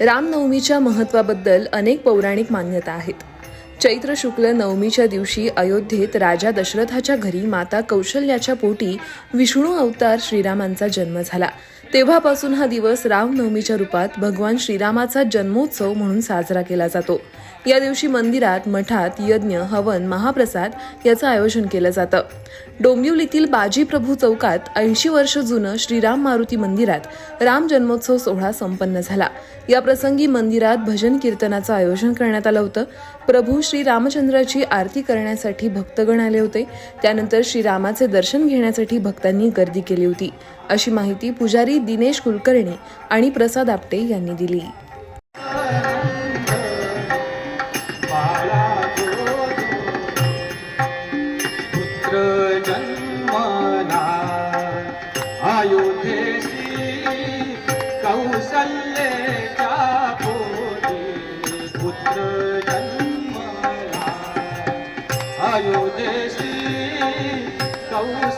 रामनवमीच्या महत्वाबद्दल अनेक पौराणिक मान्यता आहेत. चैत्र शुक्ल नवमीच्या दिवशी अयोध्येत राजा दशरथाच्या घरी माता कौशल्याच्या पोटी विष्णू अवतार श्रीरामांचा जन्म झाला. तेव्हापासून हा दिवस रामनवमीच्या रूपात भगवान श्रीरामाचा जन्मोत्सव म्हणून साजरा केला जातो. या दिवशी मंदिरात मठात यज्ञ हवन महाप्रसाद याचं आयोजन केलं जातं. डोंबिवलीतील बाजी प्रभू चौकात ऐंशी वर्ष जुनं श्रीराम मारुती मंदिरात राम जन्मोत्सव सोहळा संपन्न झाला. या प्रसंगी मंदिरात भजन कीर्तनाचं आयोजन करण्यात आलं होतं. प्रभू श्री रामचंद्राची आरती करण्यासाठी भक्तगण आले होते. त्यानंतर श्रीरामाचे दर्शन घेण्यासाठी भक्तांनी गर्दी केली होती. अशी माहिती पुजारी दिनेश कुलकर्णी आणि प्रसाद आपटे यांनी दिली. पुत्र जन्मना अयोध्येशी कौशल्येच्या पोटी पुत्र जन्मना अयोध्येशी कौशल्येच्या